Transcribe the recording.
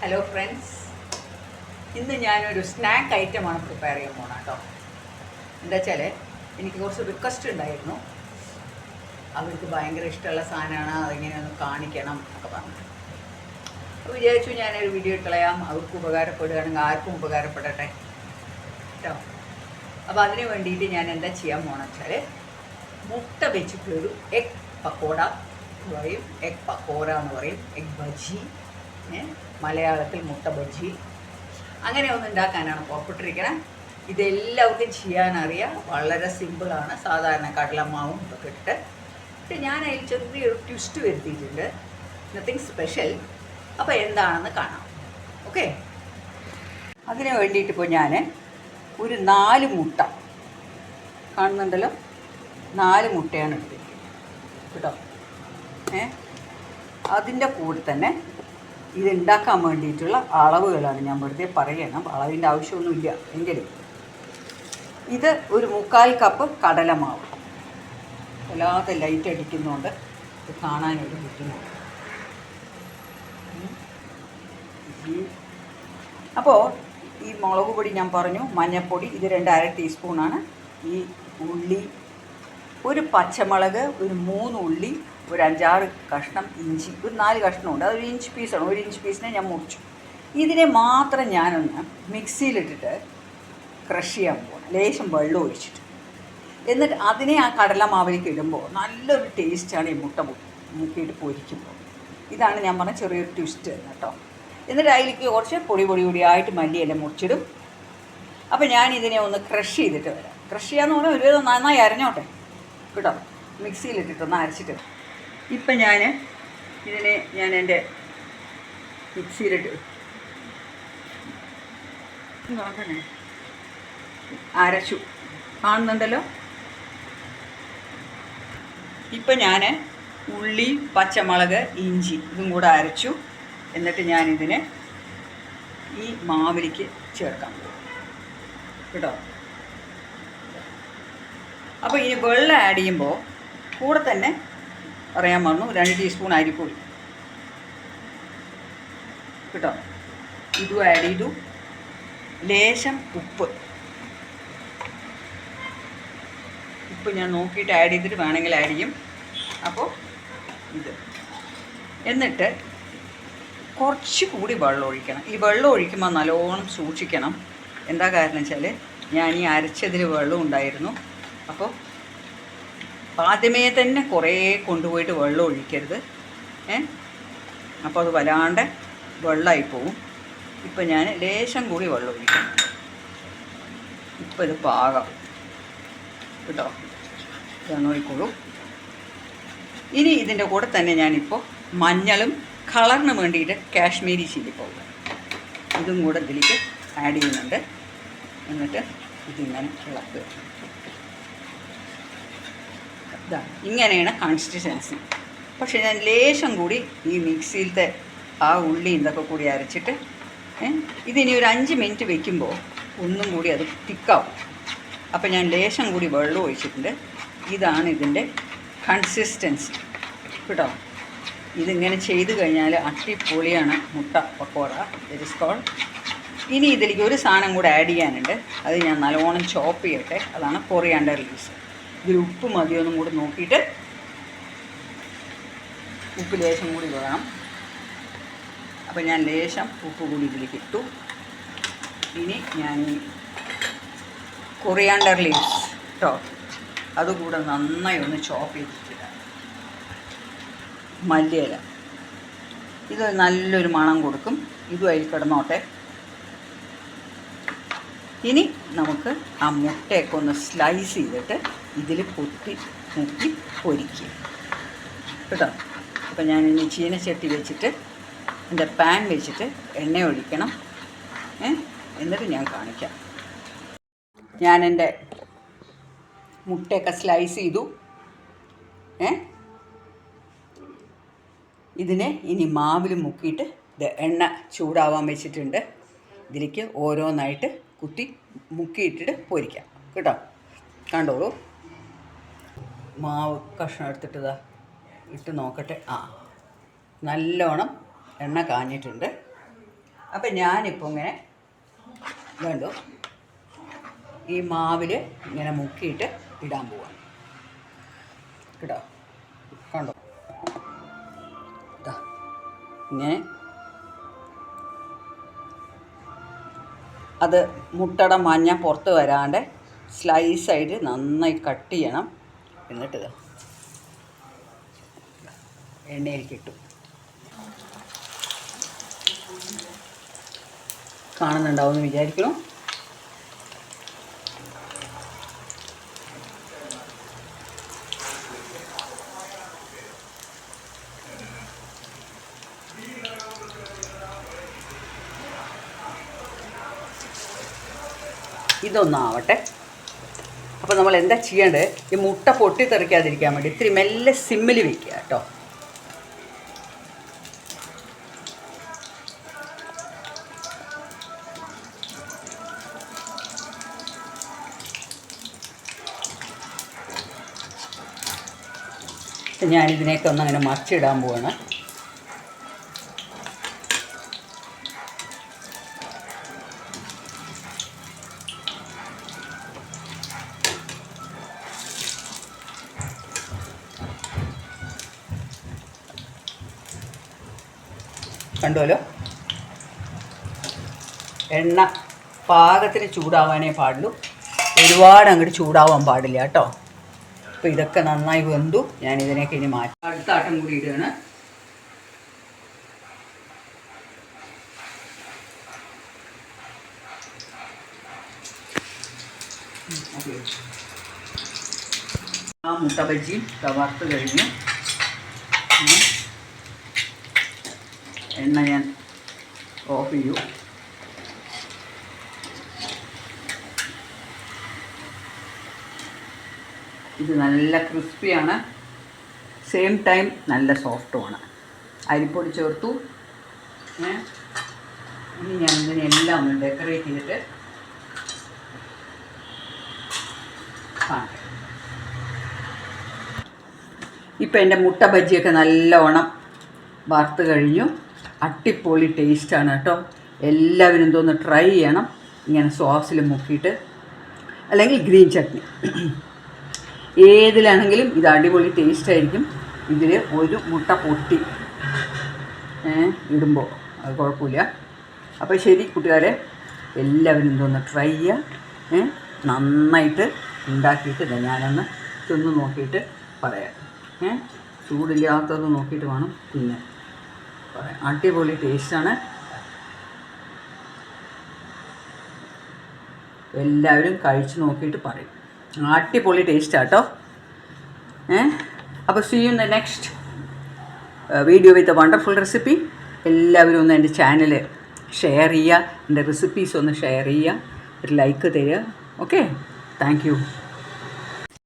Hello friends ഇന്ന് ഞാനൊരു snack ഐറ്റമാണ് പ്രിപ്പയർ ചെയ്യാൻ പോണ കേട്ടോ എന്താ വെച്ചാൽ എനിക്ക് കുറച്ച് റിക്വസ്റ്റ് ഉണ്ടായിരുന്നു. അവർക്ക് ഭയങ്കര ഇഷ്ടമുള്ള സാധനമാണ്. അതെങ്ങനെയൊന്ന് കാണിക്കണം എന്നൊക്കെ പറഞ്ഞു. അപ്പോൾ വിചാരിച്ചു ഞാനൊരു വീഡിയോ ഇട്ടളയാം. അവർക്ക് ഉപകാരപ്പെടുകയാണെങ്കിൽ ആർക്കും ഉപകാരപ്പെടട്ടെ കേട്ടോ അപ്പോൾ അതിന് വേണ്ടിയിട്ട് ഞാൻ എന്താ ചെയ്യാൻ പോകണം വെച്ചാൽ മുട്ട വെച്ചിട്ടുള്ളൊരു എഗ് പക്കോട പറയും. എഗ് പക്കോറ എന്ന് പറയും. എഗ് ബജി ഏ, മലയാളത്തിൽ മുട്ട ബജി അങ്ങനെ ഒന്ന് ഉണ്ടാക്കാനാണ് പുറപ്പെട്ടിരിക്കുന്നത് ഇതെല്ലാവർക്കും ചെയ്യാനറിയാം. വളരെ സിമ്പിളാണ് സാധാരണ കടലമാവും ഇതൊക്കെ ഇട്ട് പക്ഷെ ഞാൻ അതിൽ ചെറിയൊരു ട്വിസ്റ്റ് വരുത്തിയിട്ടുണ്ട്. നത്തിങ് സ്പെഷ്യൽ അപ്പോൾ എന്താണെന്ന് കാണാം. ഓക്കെ അതിന് വേണ്ടിയിട്ട് ഇപ്പോൾ ഞാൻ ഒരു നാല് മുട്ട. കാണുന്നുണ്ടല്ലോ? നാല് മുട്ടയാണ് എടുത്തിരിക്കുന്നത്. കേട്ടോ? ഏ? അതിന്റെ കൂടെ തന്നെ ഇത് ഉണ്ടാക്കാൻ വേണ്ടിയിട്ടുള്ള അളവുകളാണ് ഞാൻ വെറുതെ പറയണം അളവിന്റെ ആവശ്യമൊന്നുമില്ല. എങ്കിലും ഇത് ഒരു മുക്കാൽ കപ്പ് കടലമാവ്. വല്ലാതെ ലൈറ്റ് അടിക്കുന്നതുകൊണ്ട് ഇത് കാണാനൊരു ബുദ്ധിമുട്ട്. അപ്പോൾ ഈ മുളക് പൊടി ഞാൻ പറഞ്ഞു മഞ്ഞൾപ്പൊടി ഇത് രണ്ട് അര ടീസ്പൂണാണ് ഈ ഉള്ളി ഒരു പച്ചമുളക് ഒരു മൂന്ന് ഉള്ളി ഒരു അഞ്ചാറ് കഷ്ണം ഇഞ്ചി ഒരു നാല് കഷ്ണമുണ്ട്. അതൊരു ഇഞ്ച് പീസാണ് ഒരു ഇഞ്ച് പീസിനെ ഞാൻ മുറിച്ചു. ഇതിനെ മാത്രം ഞാനൊന്ന് മിക്സിയിലിട്ടിട്ട് ക്രഷ് ചെയ്യാൻ പോകണം ലേശം വെള്ളം ഒഴിച്ചിട്ട്. എന്നിട്ട് അതിനെ ആ കടലമാവിലേക്ക് ഇടുമ്പോൾ നല്ലൊരു ടേസ്റ്റാണ് ഈ മുട്ട മുക്കിയിട്ട് പൊരിക്കുമ്പോൾ. ഇതാണ് ഞാൻ പറഞ്ഞ ചെറിയൊരു ട്വിസ്റ്റ് കേട്ടോ. എന്നിട്ട് അതിലേക്ക് കുറച്ച് പൊടി പൊടി പൊടിയായിട്ട് മല്ലിയെല്ലാം മുറിച്ചിടും. അപ്പോൾ ഞാൻ ഇതിനെ ഒന്ന് ക്രഷ് ചെയ്തിട്ട് വരാം. ക്രഷ് ചെയ്യാന്ന് പറഞ്ഞാൽ ഒരു വിധം നന്നായി അരഞ്ഞോട്ടെ. കേട്ടോ? മിക്സിയിലിട്ടിട്ടൊന്ന് അരച്ചിട്ട് ഇപ്പം ഞാൻ ഇതിനെ ഞാൻ എന്റെ മിക്സിയിലിട്ട് അരച്ചു. കാണുന്നുണ്ടല്ലോ? ഇപ്പം ഞാൻ ഉള്ളി പച്ചമുളക് ഇഞ്ചി ഇതും കൂടെ അരച്ചു. എന്നിട്ട് ഞാനിതിനെ ഈ മാവിലേക്ക് ചേർക്കാം. കേട്ടോ? അപ്പോൾ ഇനി വെള്ളം ആഡ് ചെയ്യുമ്പോൾ കൂടെ തന്നെ പറയാൻ പറഞ്ഞു രണ്ട് ടീസ്പൂൺ അരിപ്പൊടി. കേട്ടോ? ഇതും ആഡ് ചെയ്തു. ലേശം ഉപ്പ്. ഉപ്പ് ഞാൻ നോക്കിയിട്ട് ആഡ് ചെയ്തിട്ട് വേണമെങ്കിൽ ആഡ് ചെയ്യും. അപ്പോൾ ഇത്. എന്നിട്ട് കുറച്ച് കൂടി വെള്ളം ഒഴിക്കണം. ഈ വെള്ളം ഒഴിക്കുമ്പോൾ നല്ലോണം സൂക്ഷിക്കണം. എന്താ കാരണം വെച്ചാൽ ഞാൻ ഈ അരച്ചതിൽ വെള്ളം ഉണ്ടായിരുന്നു. അപ്പോൾ ആദ്യമേ തന്നെ കുറേ കൊണ്ടുപോയിട്ട് വെള്ളം ഒഴിക്കരുത്. ഏ? അപ്പോൾ അത് വല്ലാണ്ട് വെള്ളമായി പോവും. ഇപ്പം ഞാൻ ലേശം കൂടി വെള്ളം ഒഴിക്കും. ഇപ്പം ഇത് പാകം. കേട്ടോ? ഇതാണ് നോക്കിക്കോളൂ ഇനി ഇതിന്റെ കൂടെ തന്നെ ഞാനിപ്പോൾ മഞ്ഞളും കളറിന് വേണ്ടിയിട്ട് കാശ്മീരി ചില്ലി പൗഡർ ഇതും കൂടെ ഇതിലേക്ക് ആഡ് ചെയ്യുന്നുണ്ട്. എന്നിട്ട് ഇതിങ്ങനെ ഇളക്കുക. ഇതാ ഇങ്ങനെയാണ് കൺസിസ്റ്റൻസി പക്ഷേ ഞാൻ ലേശം കൂടി ഈ മിക്സിയിലത്തെ ആ ഉള്ളി ഇതൊക്കെ കൂടി അരച്ചിട്ട് ഇതിനി ഒരു അഞ്ച് മിനിറ്റ് വെക്കുമ്പോൾ ഒന്നും കൂടി അത് തിക്കാവും. അപ്പോൾ ഞാൻ ലേശം കൂടി വെള്ളം ഒഴിച്ചിട്ടുണ്ട്. ഇതാണ് ഇതിന്റെ കൺസിസ്റ്റൻസി കേട്ടോ? ഇതിങ്ങനെ ചെയ്ത് കഴിഞ്ഞാൽ അട്ടിപ്പൊളിയാണ് മുട്ട പക്കോട കോൾ ഇനി ഇതിലേക്ക് ഒരു സാധനം കൂടെ ആഡ് ചെയ്യാനുണ്ട്. അത് ഞാൻ നല്ലോണം ചോപ്പ് ചെയ്യട്ടെ. അതാണ് കൊറിയാണ്ടർ ലീവ്സ് ഇതിൽ ഉപ്പ് മതിയൊന്നും കൂടി നോക്കിയിട്ട് ഉപ്പ് ലേശം കൂടി വേണം അപ്പോൾ ഞാൻ ലേശം ഉപ്പ് കൂടി ഇതിലേക്ക് ഇട്ടു. ഇനി ഞാൻ കൊറിയാണ്ടർ ലീവ്സ് കേട്ടോ അതുകൂടെ നന്നായി ഒന്ന് ചോപ്പ് ചെയ്തിട്ടില്ല മല്ലിയില. ഇത് നല്ലൊരു മണം കൊടുക്കും. ഇതും അതിൽ കിടന്നോട്ടെ. ഇനി നമുക്ക് ആ മുട്ടയൊക്കെ ഒന്ന് സ്ലൈസ് ചെയ്തിട്ട് ഇതിൽ കൊത്തി മുക്കി പൊരിക്കുക കേട്ടോ? അപ്പോൾ ഇനി ചീനച്ചട്ടി വെച്ചിട്ട് എന്റെ പാൻ വെച്ചിട്ട് എണ്ണ ഒഴിക്കണം. എന്നിട്ട് ഞാൻ കാണിക്കാം. ഞാൻ എന്റെ മുട്ടയൊക്കെ സ്ലൈസ് ചെയ്തു. ഏ? ഇതിനെ ഇനി മാവിൽ മുക്കിയിട്ട് ഇത് എണ്ണ ചൂടാവാൻ വെച്ചിട്ടുണ്ട്. ഇതിലേക്ക് ഓരോന്നായിട്ട് കുത്തി മുക്കിയിട്ടിട്ട് പൊരിക്കാം. കേട്ടോ? കണ്ടോളൂ. മാവ് കഷ്ണം എടുത്തിട്ടതാ. ഇട്ട് നോക്കട്ടെ. ആ. നല്ലോണം എണ്ണ കാഞ്ഞിട്ടുണ്ട്. അപ്പം ഞാനിപ്പോൾ ഇങ്ങനെ വേണ്ടു? ഈ മാവിൽ ഇങ്ങനെ മുക്കിയിട്ട് ഇടാൻ പോവാം. കേട്ടോ? കണ്ടോ? ഇങ്ങനെ. അത് മുട്ടയുടെ മഞ്ഞ പുറത്ത് വരാണ്ട് സ്ലൈസായിട്ട് നന്നായി കട്ട് ചെയ്യണം. എന്നിട്ട് എണ്ണയിലേക്ക് ഇട്ടു കാണുന്നുണ്ടാവുമെന്ന് വിചാരിക്കണം ഇതൊന്നാവട്ടെ. അപ്പോൾ നമ്മൾ എന്താ ചെയ്യേണ്ടത്? ഈ മുട്ട പൊട്ടിത്തെറിക്കാതിരിക്കാൻ വേണ്ടി ഇത്തിരി മെല്ലെ സിമ്മിൽ വെക്കുക കേട്ടോ. ഞാനിതിനെയൊക്കെ ഒന്ന് അങ്ങനെ മറിച്ചിടാൻ പോവാണ്. കണ്ടുവല്ലോ. എണ്ണ പാകത്തിന് ചൂടാവാനേ പാടുള്ളൂ. ഒരുപാട് അങ്ങോട്ട് ചൂടാവാൻ പാടില്ല കേട്ടോ. അപ്പോൾ ഇതൊക്കെ നന്നായി വെന്തു. ഞാൻ ഇതിനൊക്കെ ഇനി മാറ്റി. അടുത്ത ആട്ടം കൂടി ഇടുകയാണ്. ആ മുട്ട ബജ്ജി തവർത്ത് കഴിഞ്ഞു. എണ്ണ ഞാൻ ഓഫ് ചെയ്യൂ. ഇത് നല്ല ക്രിസ്പിയാണ്. സെയിം ടൈം നല്ല സോഫ്റ്റുമാണ്. അരിപ്പൊടി ചേർത്തു. ഇനി ഞാൻ ഇതിനെല്ലാം ഒന്ന് ഡെക്കറേറ്റ് ചെയ്തിട്ട് ഇപ്പം എന്റെ മുട്ട ബജ്ജിയൊക്കെ നല്ലോണം വറുത്ത് കഴിഞ്ഞു. അട്ടിപ്പൊളി ടേസ്റ്റാണ് കേട്ടോ. എല്ലാവരും ഇതൊന്ന് ട്രൈ ചെയ്യണം. ഇങ്ങനെ സോസിൽ മുക്കിയിട്ട്. അല്ലെങ്കിൽ ഗ്രീൻ ചട്നി ഏതിലാണെങ്കിലും ഇത് അടിപൊളി ടേസ്റ്റ് ആയിരിക്കും. ഇതിൽ ഒരു മുട്ട പൊട്ടി. ഇടുമ്പോൾ അത് കുഴപ്പമില്ല. അപ്പോൾ ശരി കൂട്ടുകാരെ എല്ലാവരും ഇതൊന്ന് ട്രൈ ചെയ്യുക നന്നായിട്ട് ഉണ്ടാക്കിയിട്ട് ഞാനൊന്ന് തിന്ന് നോക്കിയിട്ട് പറയാം. ഏ ചൂടില്ലാത്തത് നോക്കിയിട്ട് വേണം പിന്നെ അടിപൊളി ടേസ്റ്റാണ്. എല്ലാവരും കഴിച്ചു നോക്കിയിട്ട് പറയും. അടിപൊളി ടേസ്റ്റാട്ടോ. ഏ? അപ്പോൾ see in the next video with wonderful recipe എല്ലാവരും ഒന്ന് എന്റെ ചാനൽ ഷെയർ ചെയ്യുക. എന്റെ റെസിപ്പീസ് ഒന്ന് ഷെയർ ചെയ്യുക. ഒരു ലൈക്ക് തരിക. Okay thank